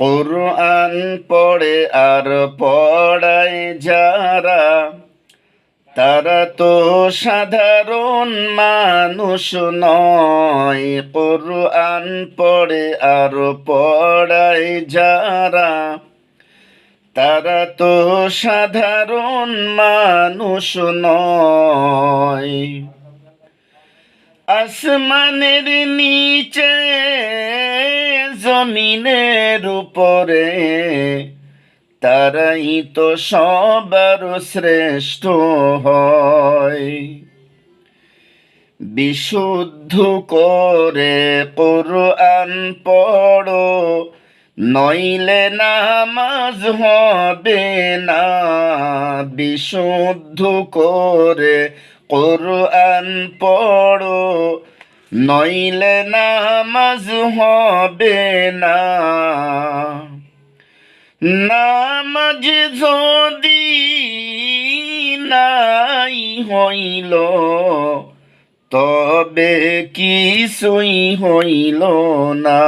কোরআন পড়ে আর পড়ায় যারা, তারা তো সাধারণ মানুষ নয়। কোরআন পড়ে আর পড়ায় যারা, তারা তো সাধারণ মানুষ নয়। আসমানের নিচে জমিনের উপরে, তারাই তো সবার শ্রেষ্ঠ হয়। বিশুদ্ধ করে কোরআন পড়ো, নইলে নামাজ হবে না। বিশুদ্ধ করে কোরআন পড়ো নইলে নামাজ হবে না। নামাজ যদি নাই হইল তবে কিছুই হইল না।